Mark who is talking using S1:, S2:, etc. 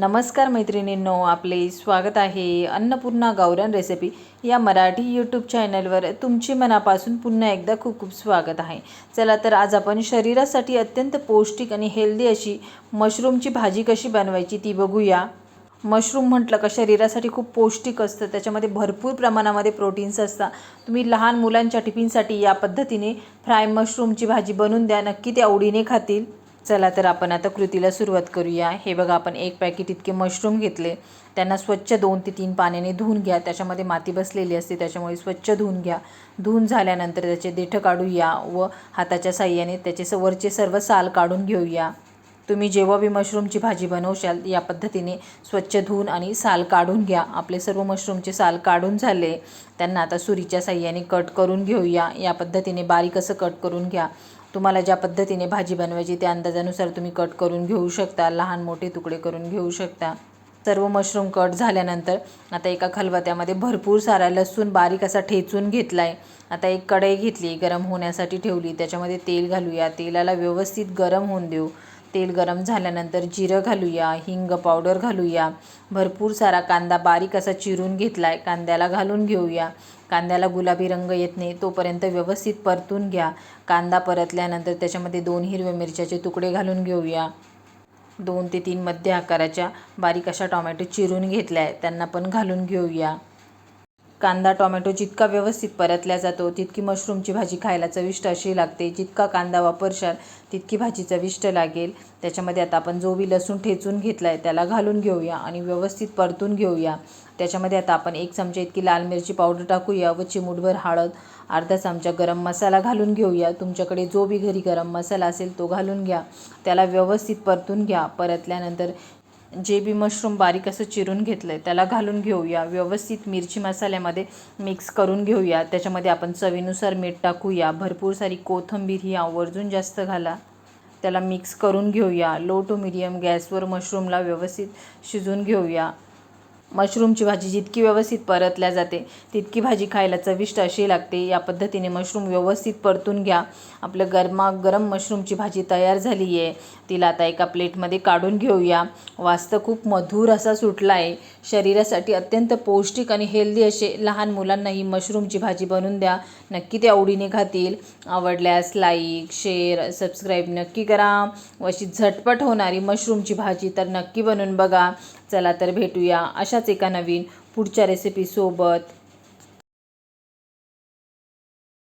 S1: नमस्कार मैत्रिणींनो आपले स्वागत आहे अन्नपूर्णा गावरान रेसिपी या मराठी यूट्यूब चॅनलवर तुमची मनापासून पुन्हा एकदा खूप खूप स्वागत आहे. चला तर आज आपण शरीरासाठी अत्यंत पौष्टिक आणि हेल्दी अशी मशरूमची भाजी कशी बनवायची ती बघूया. मशरूम म्हटलं का शरीरासाठी खूप पौष्टिक असतं त्याच्यामध्ये भरपूर प्रमाणामध्ये प्रोटीन्स असतात. तुम्ही लहान मुलांच्या टिफिनसाठी या पद्धतीने फ्राय मशरूमची भाजी बनवून द्या नक्की ते आवडीने खातील. चला तर आपण आता कृतीला सुरुवात करूया. हे बघा आपण एक पॅकेट इतके मशरूम घेतले. त्यांना स्वच्छ दोन ते तीन पाण्याने धुवून घ्या. त्याच्यामध्ये माती बसलेली असते त्याच्यामुळे स्वच्छ धुवून घ्या. धुवून झाल्यानंतर त्याचे देठं काढूया व हाताच्या साह्याने त्याचे स वरचे सर्व साल काढून घेऊया. तुम्ही जेव्हा बी मशरूमची भाजी बनवशाल या पद्धतीने स्वच्छ धुवून आणि साल काढून घ्या. आपले सर्व मशरूमचे साल काढून झाले त्यांना आता सुरीच्या साह्याने कट करून घेऊया. या पद्धतीने बारीक असं कट करून घ्या. तुम्हाला ज्या पद्धतीने भाजी बनवायची त्या अंदाजानुसार तुम्ही कट करून घेऊ शकता लहान मोठे तुकडे करून घेऊ शकता. सर्व मशरूम कट झाल्यानंतर आता एका खलबत्यामध्ये भरपूर सारा लसूण बारीक असा ठेचून घेतला आहे आता एक कढई घेतली गरम होण्यासाठी ठेवली. त्याच्यामध्ये तेल घालूया. तेलाला व्यवस्थित गरम होऊन देऊ. तेल गरम झाल्यानंतर जिरं घालूया हिंग पावडर घालूया. भरपूर सारा कांदा बारीक असा चिरून घेतला आहे कांद्याला घालून घेऊया. कांद्याला गुलाबी रंग येत नाही तोपर्यंत व्यवस्थित परतून घ्या. कांदा परतल्यानंतर त्याच्यामध्ये दोन हिरव्या मिरच्याचे तुकडे घालून घेऊया. दोन ते तीन मध्य आकाराच्या बारीक अशा टॉमॅटो चिरून घेतल्या आहे त्यांना पण घालून घेऊया. कांदा टोमॅटो जितका व्यवस्थित परतल्या जातो तितकी मशरूमची भाजी खायला चविष्ट अशी लागते. जितका कांदा वापरशाल तितकी भाजी चविष्ट लागेल. त्याच्यामध्ये आता आपण जो बी लसूण ठेचून घेतला आहे त्याला घालून घेऊया आणि व्यवस्थित परतून घेऊया. त्याच्यामध्ये आता आपण एक चमचा इतकी लाल मिरची पावडर टाकूया व चिमूटभर हळद अर्धा चमचा गरम मसाला घालून घेऊया. तुमच्याकडे जो बी घरी गरम मसाला असेल तो घालून घ्या. त्याला व्यवस्थित परतून घ्या. परतल्यानंतर जे बी मशरूम बारीक असं चिरून घेतलं आहे त्याला घालून घेऊया. व्यवस्थित मिरची मसाल्यामध्ये मिक्स करून घेऊया. त्याच्यामध्ये आपण चवीनुसार मीठ टाकूया. भरपूर सारी कोथिंबीर ही आवर्जून जास्त घाला. त्याला मिक्स करून घेऊया. लो टू मिडियम गॅसवर मशरूमला व्यवस्थित शिजून घेऊया. मशरूमची भाजी जितकी व्यवस्थित परतल्या जाते तितकी भाजी खायला चविष्ट अशी लागते. या पद्धतीने मशरूम व्यवस्थित परतून घ्या. आपलं गरमा गरम मशरूमची भाजी तयार झाली आहे तिला आता एका प्लेटमध्ये काढून घेऊया. वास्त खूप मधुर असा सुटला आहे शरीरासाठी अत्यंत पौष्टिक आणि हेल्दी असे लहान मुलांना ही मशरूमची भाजी बनवून द्या. नक्की ते आवडीने खातील. आवडल्यास लाईक शेअर सबस्क्राईब नक्की करा. व अशी झटपट होणारी मशरूमची भाजी तर नक्की बनवून बघा. चला तर भेटूया अशाच एका नवीन पुढच्या रेसिपीसोबत